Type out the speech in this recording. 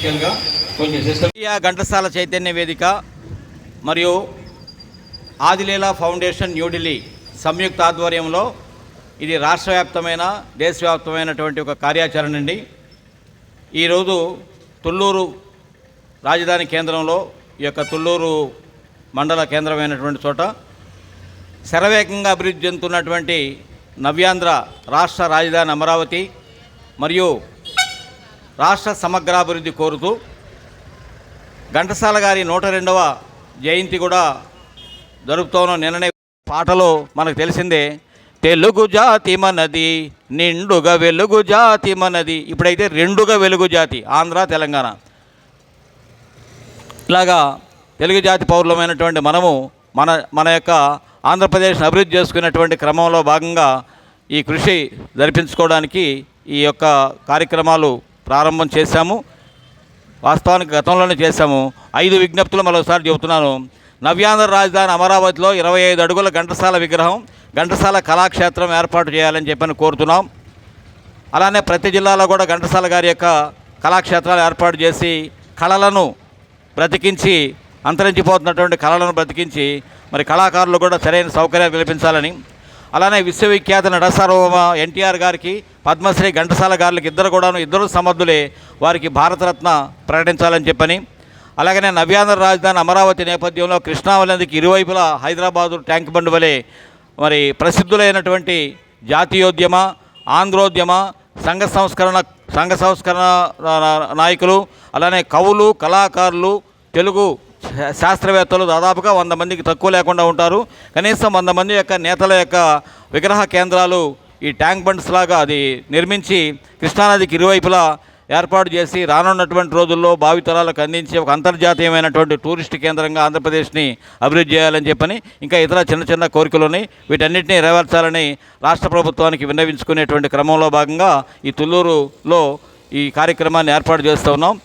కొంచెం ఘంటసాల చైతన్య వేదిక మరియు ఆదిలీలా ఫౌండేషన్ న్యూఢిల్లీ సంయుక్త ఆధ్వర్యంలో ఇది రాష్ట్ర వ్యాప్తమైన దేశవ్యాప్తమైనటువంటి ఒక కార్యాచరణ అండి. ఈరోజు తుళ్ళూరు రాజధాని కేంద్రంలో ఈ యొక్క తుళ్ళూరు మండల కేంద్రమైనటువంటి చోట శరవేగంగా అభివృద్ధి చెందుతున్నటువంటి నవ్యాంధ్ర రాష్ట్ర రాజధాని అమరావతి మరియు రాష్ట్ర సమగ్రాభివృద్ధి కోరుతూ ఘంటసాల గారి నూట రెండవ జయంతి కూడా జరుపుతోన్న నిన్ననే పాటలో మనకు తెలిసిందే తెలుగు జాతి మనది నిండుగా వెలుగు జాతి మనది. ఇప్పుడైతే రెండుగా వెలుగు జాతి ఆంధ్ర తెలంగాణ. ఇలాగా తెలుగు జాతి పౌరులమైనటువంటి మనము మన మన యొక్క ఆంధ్రప్రదేశ్ అభివృద్ధి చేసుకునేటువంటి క్రమంలో భాగంగా ఈ కృషి జరిపించుకోవడానికి ఈ యొక్క కార్యక్రమాలు ప్రారంభం చేశాము. వాస్తవానికి గతంలోనే చేశాము. ఐదు విజ్ఞప్తులు మరోసారి చెబుతున్నాను. నవ్యాంధ్ర రాజధాని అమరావతిలో ఇరవై ఐదు అడుగుల ఘంటసాల విగ్రహం ఘంటసాల కళాక్షేత్రం ఏర్పాటు చేయాలని చెప్పని కోరుతున్నాం. అలానే ప్రతి జిల్లాలో కూడా ఘంటసాల గారి యొక్క కళాక్షేత్రాలు ఏర్పాటు చేసి కళలను బ్రతికించి అంతరించిపోతున్నటువంటి కళలను బ్రతికించి మరి కళాకారులు కూడా సరైన సౌకర్యాలు కల్పించాలని అలానే విశ్వవిఖ్యాత నడసార్వభౌమ ఎన్టీఆర్ గారికి పద్మశ్రీ ఘంటసాల గారికి ఇద్దరు కూడాను ఇద్దరు సమర్థులే వారికి భారతరత్న ప్రకటించాలని చెప్పని. అలాగనే నవ్యాంధ్ర రాజధాని అమరావతి నేపథ్యంలో కృష్ణావలందికి ఇరువైపులా హైదరాబాదు ట్యాంక్ బండ్ వలె మరి ప్రసిద్ధులైనటువంటి జాతీయోద్యమ ఆంధ్రోద్యమ సంఘ సంస్కరణ సంఘ సంస్కరణ నాయకులు అలానే కవులు కళాకారులు తెలుగు శాస్త్రవేత్తలు దాదాపుగా వంద మందికి తక్కువ లేకుండా ఉంటారు. కనీసం వంద మంది యొక్క నేతల యొక్క విగ్రహ కేంద్రాలు ఈ ట్యాంక్ బండ్స్ లాగా అది నిర్మించి కృష్ణానదికి ఇరువైపులా ఏర్పాటు చేసి రానున్నటువంటి రోజుల్లో భావితరాలకు అందించి ఒక అంతర్జాతీయమైనటువంటి టూరిస్ట్ కేంద్రంగా ఆంధ్రప్రదేశ్ని అభివృద్ధి చేయాలని చెప్పని ఇంకా ఇతర చిన్న చిన్న కోరికలు ఉన్నాయి వీటన్నిటిని నెరవేర్చాలని రాష్ట్ర ప్రభుత్వానికి విన్నవించుకునేటువంటి క్రమంలో భాగంగా ఈ తుళ్ళూరులో ఈ కార్యక్రమాన్ని ఏర్పాటు చేస్తూ ఉన్నాం.